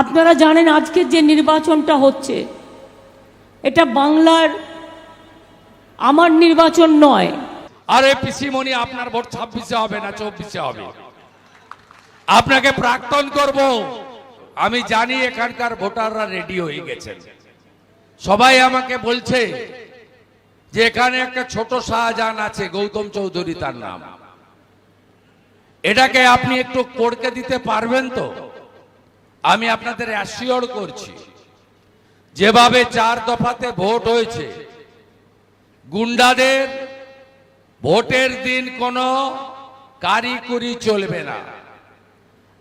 আপনারা জানেন আজকের যে নির্বাচনটা হচ্ছে, এটা বাংলার আমার নির্বাচন নয়। আরে পিসিমণি, আপনার ভোট ছাব্বিশে হবে না চব্বিশে হবে। আপনাকে প্রাক্তন করব। আমি জানি এখানকার ভোটাররা রেডি হয়ে গেছেন। সবাই আমাকে বলছে যে এখানে একটা ছোট শাহজাহান আছে, গৌতম চৌধুরী তার নাম। এটাকে আপনি একটু পড়কে দিতে পারবেন তো? আমি আপনাদের অ্যাসিওর করছি, যেভাবে চার দফাতে ভোট হয়েছে, গুন্ডাদের ভোটের দিন কোনো কারিকুরি চলবে না।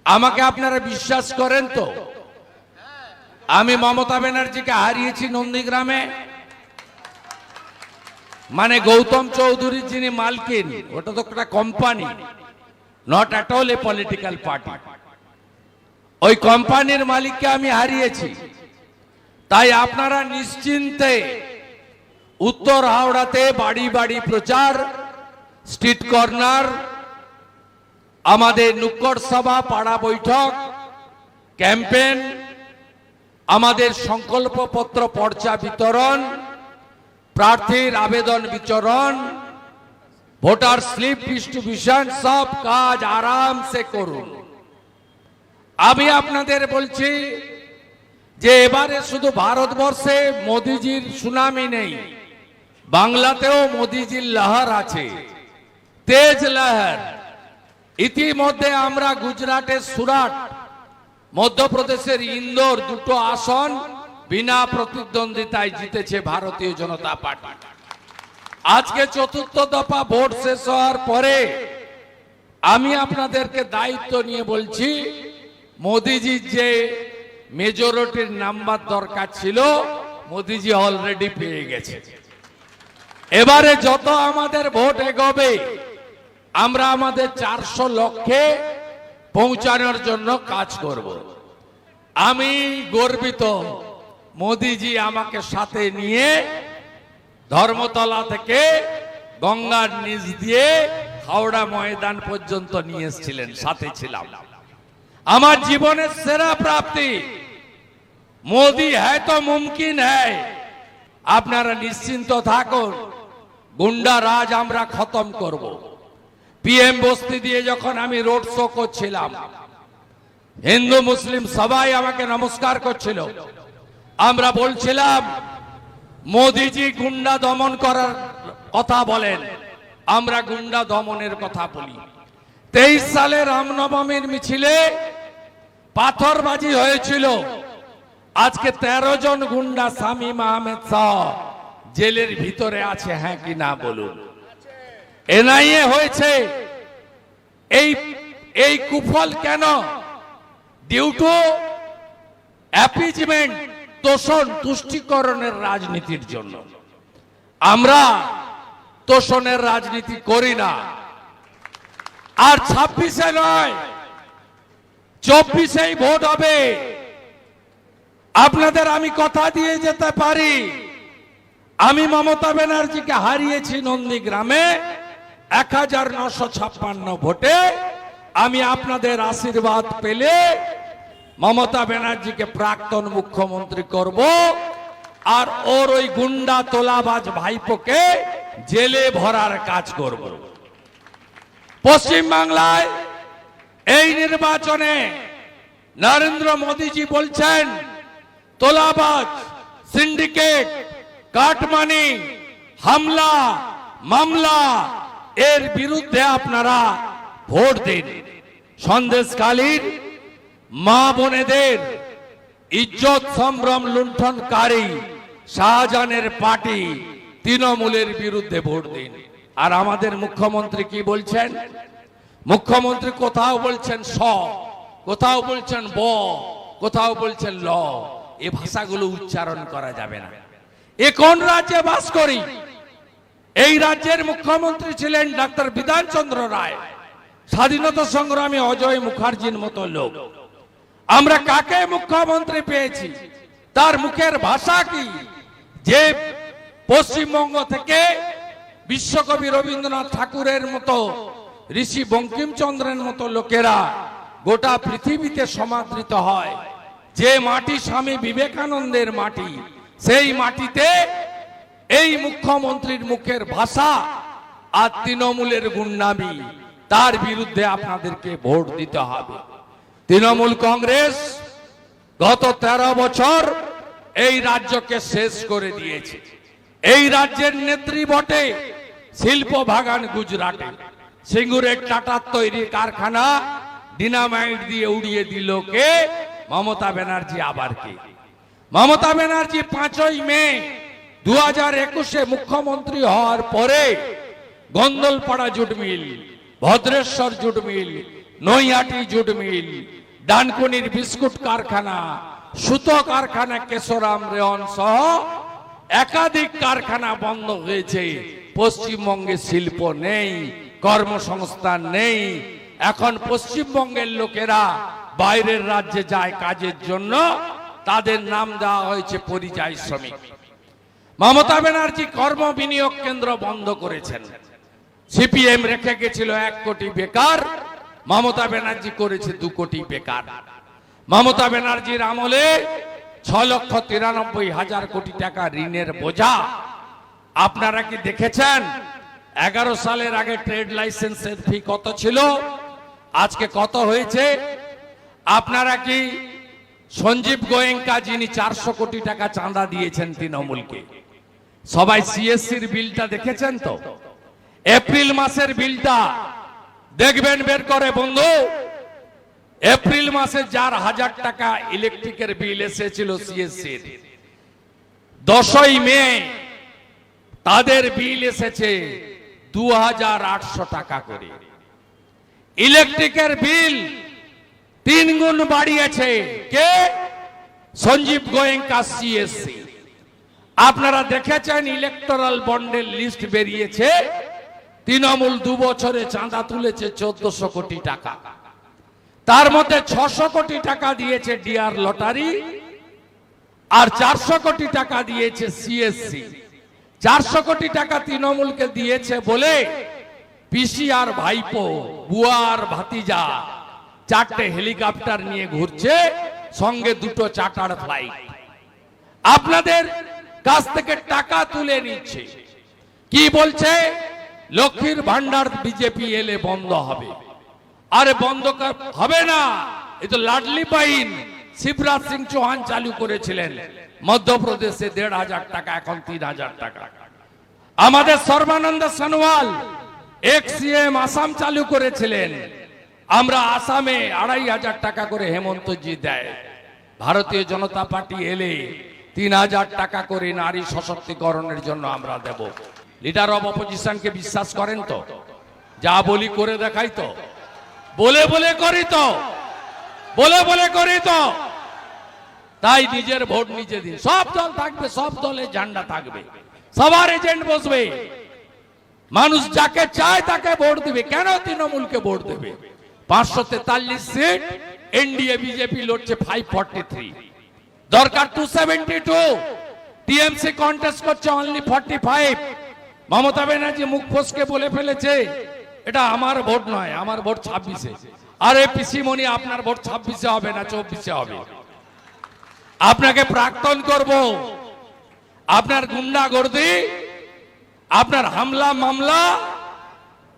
আমাকে আপনারা বিশ্বাস করেন তো? আমি মমতা ব্যানার্জিকে হারিয়েছি নন্দীগ্রামে। মানে গৌতম চৌধুরী যিনি মালকিন, ওটা তো একটা company not at all a political party ওই কোম্পানির মালিককে আমি হারিয়েছি। তাই আপনারা নিশ্চিন্তে উত্তর হাওড়াতে বাড়ি বাড়ি প্রচার, স্ট্রিট কর্নার, আমাদের নুক্কড় সভা, পাড়া বৈঠক ক্যাম্পেন আমাদের সংকল্পপত্র পর্চা বিতরণ, প্রার্থীর আবেদন বিতরণ, ভোটার স্লিপ ডিস্ট্রিবিউশন সব কাজ আরামসে করুন। আমি আপনাদের বলছি যে এবারে শুধু ভারতবর্ষে মোদিজির সুনামি নেই, বাংলাতেও মোদিজির লহর আছে, তেজ লহর। ইতিমধ্যে আমরা গুজরাটের সুরাট, মধ্যপ্রদেশের ইন্দোর দুটো আসন বিনা প্রতিদ্বন্দ্বিতায় জিতেছে ভারতীয় জনতা পার্টি। আজকে চতুর্থ দফা ভোট শেষ হওয়ার পরে আমি আপনাদেরকে দায়িত্ব নিয়ে বলছি মোদিজির যে মেজরিটির নাম্বার দরকার ছিল, মোদিজি অলরেডি পেয়ে গেছে। এবারে যত আমাদের ভোট এগোবে, আমরা আমাদের চারশো লক্ষে পৌঁছানোর জন্য কাজ করব। আমি গর্বিত মোদিজি আমাকে সাথে নিয়ে ধর্মতলা থেকে গঙ্গার নিচ দিয়ে হাওড়া ময়দান পর্যন্ত নিয়ে এসেছিলেন, সাথে ছিলাম। আমার জীবনের সেরা প্রাপ্তি। মোদি হ্যায় তো মুমকিন হ্যায়। আপনারা নিশ্চিন্ত থাকুন, গুন্ডা রাজ আমরা খতম করব। পিএম বস্তি দিয়ে যখন আমি রোড শো করছিলাম, হিন্দু, মুসলিম সবাই আমাকে নমস্কার করছিল। আমরা বলছিলাম, মোদিজি গুন্ডা দমন করার কথা বলেন, আমরা গুন্ডা দমনের কথা বলি। তেইশ সালে রামনবমীর মিছিলে পাথরবাজি হয়েছিল। আজকে তেরো জন গুন্ডা শামীম আহমেদ শাহ জেলের ভিতরে আছে হ্যাঁ কি না বলুন? এনআইএ হয়েছে। এই এই কুফল কেন? ডিউ টু অ্যাপিজমেন্ট তোষণ, তুষ্টিকরণের রাজনীতির জন্য। আমরা তোষণের রাজনীতি করি না। আর ছাব্বিশে নয় চব্বিশেই ভোট হবে। আপনাদের আমি কথা দিয়ে যেতে পারি। আমি মমতা ব্যানার্জিকে হারিয়েছি নন্দীগ্রামে এক হাজার নশো ছাপ্পান্ন ভোটে। আমি আপনাদের আশীর্বাদ পেলে মমতা ব্যানার্জিকে প্রাক্তন মুখ্যমন্ত্রী করব আর ওর ওই গুন্ডা তোলাবাজ ভাইপোকে জেলে ভরার কাজ করব। পশ্চিম বাংলায় এই নির্বাচনে নরেন্দ্র মোদীজি বলছেন, তোলাবাজ সিন্ডিকেট কাটমানি, হামলা, মামলা, এর বিরুদ্ধে আপনারা ভোট দিন। সন্দেশকালীর মা বোনেদের ইজ্জত সম্ভ্রম লুণ্ঠনকারী শাহজাহানের পার্টি তৃণমূলের বিরুদ্ধে ভোট দিন। আর আমাদের মুখ্যমন্ত্রী কি বলছেন? মুখ্যমন্ত্রী কোথাও বলছেন স, কোথাও বলছেন ব, কোথাও বলছেন ল। এ ভাষাগুলো উচ্চারণ করা যাবে না। এ কোন রাজ্যে বাস করি? এই রাজ্যের মুখ্যমন্ত্রী ছিলেন ডাক্তার বিধানচন্দ্র রায়। স্বাধীনতা সংগ্রামী অজয় মুখার্জির মতো লোক। আমরা কাকে মুখ্যমন্ত্রী পেয়েছি? তার মুখের ভাষা কি? যে পশ্চিমবঙ্গ থেকে বিশ্বকবি রবীন্দ্রনাথ ঠাকুরের মতো ঋষি বঙ্কিমচন্দ্রের মতো লোকেরা গোটা পৃথিবীতে সমাদৃত হয়। যে মাটি স্বামী বিবেকানন্দের মাটি, সেই মাটিতে এই মুখ্যমন্ত্রীর মুখের ভাষা আর তৃণমূলের গুন্ডামি, তার বিরুদ্ধে আপনাদেরকে ভোট দিতে হবে। তৃণমূল কংগ্রেস গত তেরো বছর এই রাজ্যকে শেষ করে দিয়েছে। এই রাজ্যের নেত্রী বটে শিল্প বাগান গুজরাটে। সিঙ্গুরের টাটার তৈরি কারখানা ডিনামাইট দিয়ে উড়িয়ে দিল কে? মমতা ব্যানার্জি আবার কে? মমতা ব্যানার্জি পাঁচই মে দু হাজার একুশে মুখ্যমন্ত্রী হওয়ার পরে Gondalpara jute mill, Bhadreswar jute mill, Naihati jute mill, ডানকুনির biscuit কারখানা, সুতো কারখানা, কেশরাম রেওয়ান সহ একাধিক কারখানা বন্ধ হয়েছে। পশ্চিমবঙ্গে শিল্প নেই কর্মসংস্থান নেই। এখন পশ্চিমবঙ্গের লোকেরা বাইরের রাজ্যে যায় কাজের জন্য। তাদের নাম দেওয়া হয়েছে পরিযায়ী শ্রমিক। মমতা ব্যানার্জি কর্ম বিনিয়োগ কেন্দ্র বন্ধ করেছেন। সিপিএম রেখে গেছিল এক কোটি বেকার। মমতা ব্যানার্জি করেছে দু কোটি বেকার। মমতা ব্যানার্জির আমলে ছ লক্ষ তিরানব্বই হাজার কোটি টাকা ঋণের বোঝা। আপনারা কি দেখেছেন? এগারো সালের আগে ট্রেড লাইসেন্সের ফি কত ছিল? আজকে কত হয়েছে? আপনারা কি সঞ্জীব গোয়েঙ্কা যিনি চারশো কোটি টাকা চাঁদা দিয়েছেন তৃণমূলকে, সবাই সিএসসির বিলটা দেখেছেন তো? এপ্রিল মাসের বিলটা দেখবেন, বের করে বন্ধু। এপ্রিল মাসে যার হাজার টাকা ইলেকট্রিকের বিল এসেছিল সিএসসির, দশই মে তাদের বিল এসেছে দু হাজার আটশো টাকা করে। ইলেকট্রিকের বিল তিন গুণ বাড়িয়েছে। কে? সঞ্জীব গোয়েঙ্কা সিএসসি আপনারা দেখেছেন ইলেকটোরাল বন্ডের লিস্ট বেরিয়েছে? তৃণমূল দু বছরে চাঁদা তুলেছে চোদ্দশো কোটি টাকা। তার মধ্যে ছশো কোটি টাকা দিয়েছে ডিআর লটারি আর চারশো কোটি টাকা দিয়েছে সিএসসি চারশো কোটি টাকা তৃণমূলকে দিয়েছে বলে পিসি আর ভাইপো, বুয়া আর ভাতিজা চারটে হেলিকপ্টার নিয়ে ঘুরছে, সঙ্গে দুটো চার্টার ফ্লাইট। আপনাদের কাছ থেকে টাকা তুলে নিচ্ছে। কি বলছে? লক্ষ্মীর ভান্ডার বিজেপি এলে বন্ধ হবে। আরে বন্ধ হবে না। এ তো লাডলি পাইন। শিবরাজ সিং চৌহান চালু করেছিলেন। মধ্যপ্রদেশে দেড় হাজার টাকা, এখন তিন হাজার টাকা। আমাদের সর্বানন্দ সোনোয়াল এক্স সিএম আসাম চালু করেছিলেন। আমরা আসামে আড়াই হাজার টাকা করে হেমন্তজি দেয়। ভারতীয় জনতা পার্টি এলে তিন হাজার টাকা করে নারী সশক্তিকরণের জন্য আমরা দেব। লিডার অব অপোজিশনকে বিশ্বাস করেন তো? যা বলি করে দেখাই তো। বলে বলে করি তো। বলে বলে করি তো। তাই নিজের ভোট নিজে দিন। সব দল থাকবে, সব দলে ঝান্ডা থাকবে। সবার এজেন্ট বসবে। মানুষ যাকে চায় তাকে ভোট দিবে। কেন তৃণমূলকে ভোট দেবে? পাঁচশো তেতাল্লিশ সিট, এনডিএ, বিজেপি লড়ছে ফাইভ ফর্টি থ্রি দরকার two seventy two TMC contest করছে only forty five Mamata Banerjee মুখ ফসকে বলে ফেলেছে, এটা আমার ভোট নয়, আমার ভোট ছাব্বিশে। আরে পিসিমণি আপনার ভোট ছাব্বিশে হবে না, চব্বিশে হবে। আপনাকে প্রাক্তন করব। আপনার গুন্ডাগর্দি, আপনার হামলা, মামলা,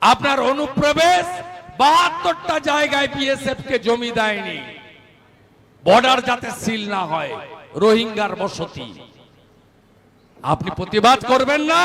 আপনার অনুপ্রবেশ বাহাত্তরটা জায়গায় বিএসএফ কে জমি দেয়নি। বর্ডার যাতে সিল না হয়, রোহিঙ্গার বসতি। আপনি প্রতিবাদ করবেন না